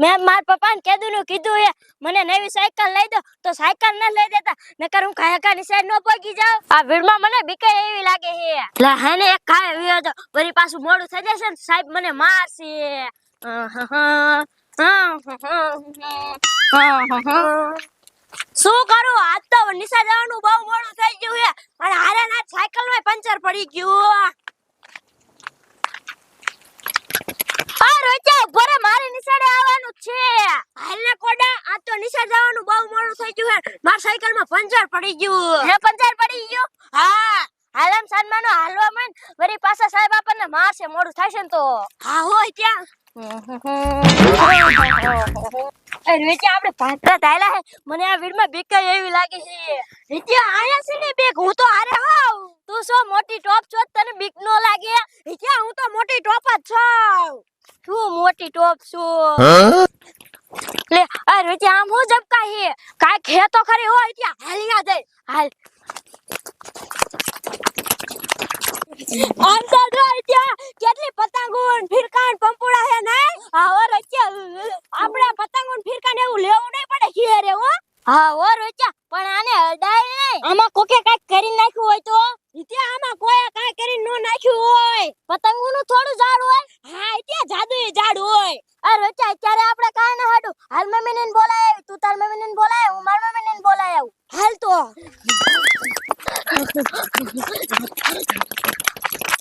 મેં મારા પપ્પાને કીધું ને કીધું એ મને નવી સાયકલ લઈ દો તો સાયકલ ના લઈ દેતા નકર હું કાયા ની સાઈડ નો પગી જાઉં આ ભીડમાં મને બીકે એવી લાગે છે લા હેને એક ખાય એવી હતો વળી પાછું મોડું થઈ જશે ને સાહેબ મને મારશે. શું કરું આજ તો નિશા જવાનું બહુ મોડું થઈ ગયું છે અને હારે ના સાયકલમાં પંચર પડી ગયું આ રોજા ઊભો રે મારે નિશાળે આવવાનું જ છે હાલ ને કોડા આ તો નિશાળ જવાનું બહુ મોડું થઈ ગયું હે માં પંચર પડી ગયું. હે પંચર પડી ગયું? હા. હાલમ સન્માનો હાલવા મન વરી પાછા સાહેબ આપણને મારશે મોડું થશે ને તો. હા હોય ત્યાં. આપણે પાંચરા ધાયલા હે. મને આ વીડમાં બીક એવી લાગે છે. રીત્યા આયા છે ને બેગ? હું તો હારે હોવ તું શું મોટી ટોપ છો? તને બીક નો લાગે? રીત્યા હું તો મોટી ટોપ જ છું. તું મોટી ટોપ છું? આ રીત્યા આમ હું જબકા હે? કાઈ ખે ખરી હોય ત્યાં. હાલિયા દે હાલ. આમ તો જો ત્યાં કેટલી પતંગો ને ફિરકાન પંપુડા હે ને? આવો રચ્યા. આપણે પતંગો ને ફિરકાન એવું લેવું નહીં પડે કે રે હો, હા ઓર રચ્યા. પણ આને અડાય નહીં. આમાં કોકે કાઈક કરી નાખ્યું હોય તો? ત્યાં આમાં કોઈ કાઈ કરી નો નાખ્યું હોય. પતંગો નું થોડું ઝાડ હોય. હા ત્યાં જાદુ ઝાડ હોય. અરે રચ્યા, અત્યારે આપણે કાઈ ના હાડું હાલ મમ્મી ને બોલાય તું તાર મમ્મી ને બોલાય હું માર મમ્મી ને બોલાય આવું હાલ તો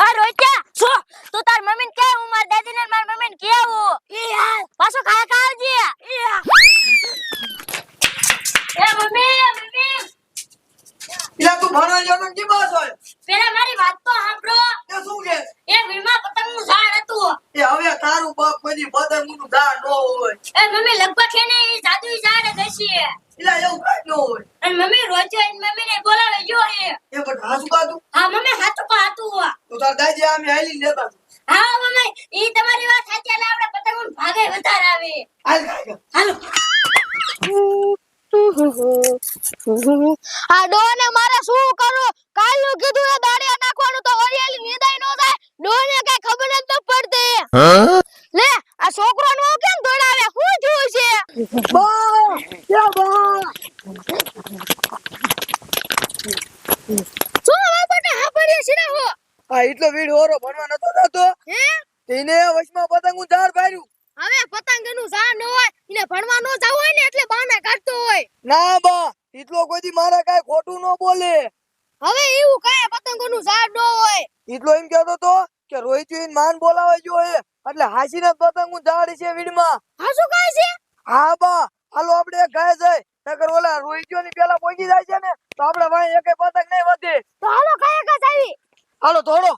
આ રોજા છો તું તાર મમ્મી ને કે હું માર દાદી ને માર મમ્મી ને કેવું ઈ યાર પાછો ખાય ખાવજે ઈ યાર. એ મમ્મી એ મમ્મી એટલે તું ભણવા જવાનું કેમ બસ હોય પેલા મારી વાત તો સાંભળો એ શું કે એ વીમા પતંગનું ઝાડ હતું એ તારું બાપ પતંગનું દાળ ન હોય. એ મમ્મી લગભગ છે ને એ જાદુઈ ઝાડ જ હશે. એટલે એવું કઈ ન હોય. અને મમ્મી રોજો મમ્મી ને બોલાવે જો એ. એ પણ હાસુ કાતું હા મમ્મી હાથું કો હતું તો તાર દાદી આમે હાલી લેતા. હા મમ્મી ઈ તમારી વાત સાચી એટલે આપણે પતંગનું ભાગે વધારે આવે. હાલ હાલો આ ડોને મારે શું કરું કાલનું કીધું એ દાડિયા નાખવાનું તો ઓરિયાલી નિદાય નો થાય. ડોને કઈ ખબર જ ન પડતી લે આ છોકરો નો કેમ દોડાવે શું થયું છે બા એ બા શું હવે બટા હા પડી છે હો આ એટલો વીડ ઓરો ભણવા નતો જતો. હે? તેને વચમાં પતંગનું ઝાડ ભર્યું હવે પતંગનું ઝાડ ન હોય એને ભણવા ન જવું હોય ને એટલે બહાના કાઢતો હોય. ના બા એટલો કોઈ મારા કાંઈ ખોટું ન બોલે. હવે એવું કાંઈ પતંગનું ઝાડ ન હોય. એટલો એમ કહેતો તો કે રોહિત ઈન માન બોલાવે જોઈએ. એટલે હાસીને પતંગનું ઝાડ છે વીડમાં હા શું કાંઈ છે? હા બા હાલો આપણે ગાય જાય નકર ઓલા રોહિત્યો ની પેલા પહોંચી જાય છે ને તો આપણે ભાઈ એકે પતંગ નહીં વધે. તો હાલો કાય કાંઈ આવી. હાલો છે છે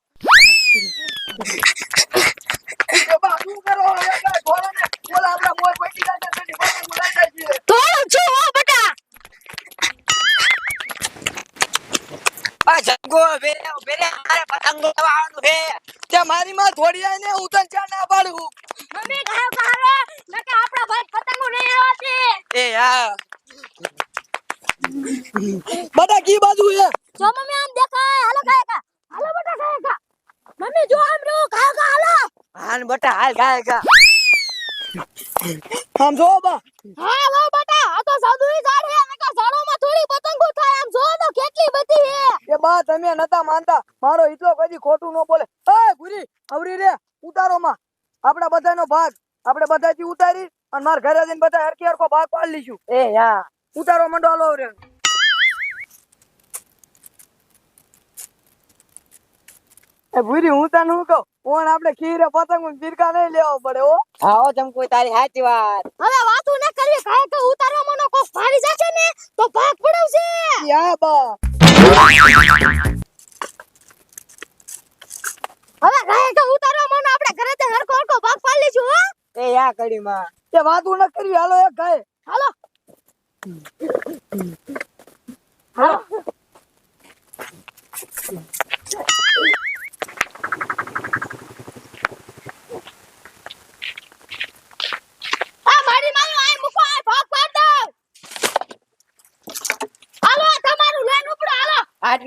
છું હો બેરે મારે છે. માં થોડી આય હું તને ચા ના પાડું મમ્મી ગાયો કારો નકે આપણા ભાઈ પતંગો નહીં આવશે એ હા. બધા કી બાજુ છે જો મમ્મી આમ દેખાય હાલો કાય કા હાલો બટા કાય કા મમ્મી જો આમ રો કાય કા હાલો હાન બટા હાલ ગાય ગા. આમ જો બા. હા લો બટા આ તો સાદુઈ ઝાડ હે નકે ઝાડોમાં થોડી પતંગો થાય. આમ જો તો કેટલી બધી હે એ બા તમે નતા માનતા. મારો એટલો કદી ખોટું ન બોલે. એ ગુરી અવરી રે ઉતારો માં. આપડા બધાનો ભાગ. આપણે બધાથી ઉતારી અને માર ઘરે જઈને બધા હરખી હરકો ભાગ પાડી લઈશું. એ હા. ઉતારો મંડો આલો રે એ ભૂરી હું તને શું કહું? કોણ આપણે ખીરે પતંગ ફિરકા નહીં લેવો પડે ઓ આવો ચમકુ તારી સાચી વાત. હવે વાતું ન કરવી કાય કે ઉતારવા મનો કોક ભારી જશે ને તો ભાગ પડાવશે યા બા. હવે કાય કે ઉતારવા મનો આપણે ઘરે તે હરકો હરકો ભાગ પાડી લેજો હો. એ યા કડી માં એ વાતું ન કરવી હાલો એક ગાય. હાલો. હાલો આ મારી મારું આય મૂકો આય ભાગ પાડ દો હાલો આ તમારું લઈને ઉપડો હાલો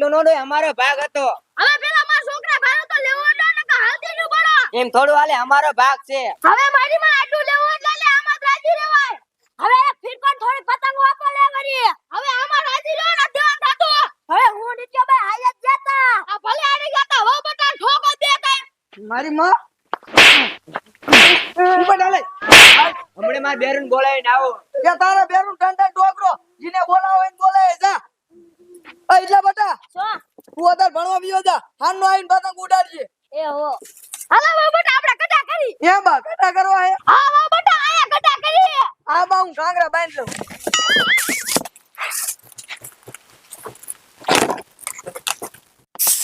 આટલું નો અમારો ભાગ હતો. હવે પેલા મારા છોકરા ભાઈ તો લેવો ન કે હાલતી નું પડો એમ થોડું હાલે અમારો ભાગ છે. હવે મારી માં આટલું લેવો એટલે લે આમાં રાજી રહેવાય. હવે ફીર ફીરકોન થોડી પતંગો આપો લે વરી. હવે આમાં રાજી રહો ને ધ્યાન રાખો. હવે હું નીચે બે હાય જ જતા. આ ભલે આને જતા હો બટા ઠોકો દે કઈ મારી માં? ઉપર ડાલે હમણે માર બેરુન બોલાવીને આવો. કે તારા બેરુન ઠંડા ડોકરો જીને બોલાવો એને બોલાય જા. એટલા બટા તું અત્યારે ભણવા બીજો જા. હાન નો આવીને પતંગ ઉડાડજે. એ હો. હાલો હવે બટા આપણે કટા કરી. એ બા કટા કરવા હે? હા હો બટા આયા કટા કરી. આ બા હું કાંગરા બાંધ લઉં.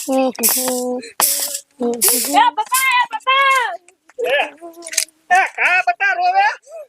એ પપ્પા એ પપ્પા એ કા બતા રોવે?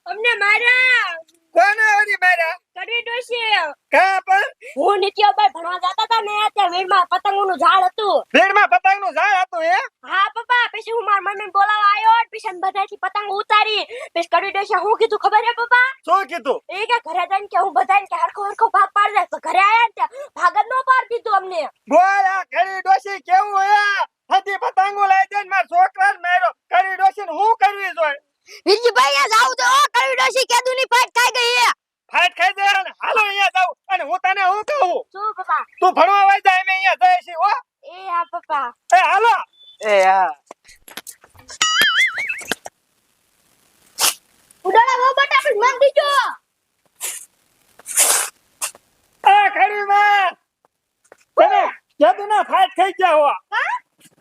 અમને માર્યા. કોને વળી માર્યા? કડવી ડોશી કા પણ? હું નિત્યાભાઈ ભણવા જતા હતા ને ત્યાં વીરમાં પતંગોનું ઝાડ હતું. ભીડમાં પતંગનું ઝાડ હતું હે હા પપ્પા પછી હું મારા મમ્મી બોલાવા આવ્યો પછી બધાથી પતંગ ઉતારી. પછી કડવી ડોશી હું કીધું ખબર હે પપ્પા? શું કીધું? એ કે ઘરે જઈને કે હું બધાને કે હરખો હરખો ભાગ પાડી દે તો ઘરે આયા ને ત્યાં ભાગ જ નો પાડી દીધો અમને. બોલ આ ડોશી કેવું હે? હજી પતંગો લઈ જઈને માર છોકરાને માર્યો ઘડી ડોશી હું કરવી જોઈએ વિરજીભાઈ આ જાવ તો કડવી ડોશી કેદું ની ફાટ ખાઈ ગઈ હે ફાટ ખાઈ દે અને હાલો અહીંયા જાવ અને હું તને હું કહું શું પપ્પા તું ભણવા વઈ જા અમે અહીંયા જઈએ છીએ હો એ હા પપ્પા એ હાલો એ હા ઉડાડા વો બટા પછી મન દીજો આ ઘડી માં તમે કેદું ના ફાટ થઈ ગયા હો.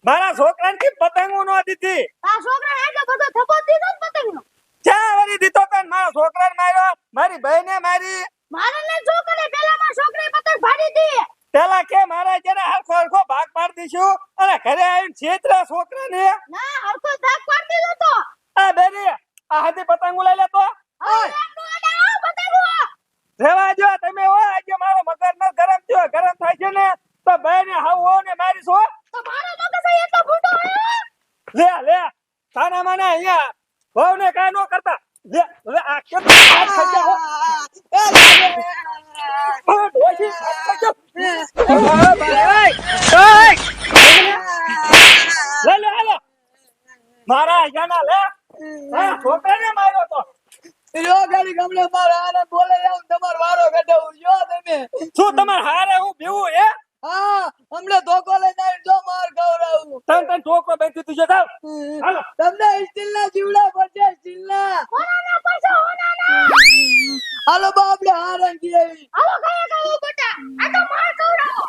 મારા છોકરાને કેમ પતંગો નો દીધી. આ છોકરા આટલો બધો થપો દીધો ને પતંગનો? ચા વળી દીધો તને. મારા છોકરાને માર્યો. મારી બહેને મારી. મારા ને છોકરે પેલા માં છોકરી પતંગ ફાડી દી. પેલા કે મારા જેને હરખો હરખો ભાગ પાડી દીશું અને ઘરે આવીને છેતરા છોકરાને ના હરખો ભાગ પાડી દીધો તો આ બેરી આ હાથી પતંગો લઈ લેતો રેવા જો તમે હો આજે મારો મગર ન ગરમ થયો ગરમ થાય છે ને તો બેને હાવ હો ને મારી છો તો મારો મગજ એટલો ફૂટો હે લે લે તાના માના અહીંયા બહુ ને કાઈ નો કરતા લે હવે આ હાથ થઈ ગયા હો? એ લે લે મારા અહીંયાના લે હા માર્યો તો ગમલે મારા આને બોલે તમારો વારો કઢાવું જો તમે શું તમારે હારે હું પીવું હે હા અમને ધોકો લઈને જો માર ગૌરવ તન તન છોકરો બેઠી તું જાવ હાલો. તમને સ્ટીલના જીવડા પડશે સ્ટીલના. ઓનાના પાછો ઓનાના હાલો બા આપણે હારણ દેવી હાલો કયા કહું બટા? આ તો માર કવડાવો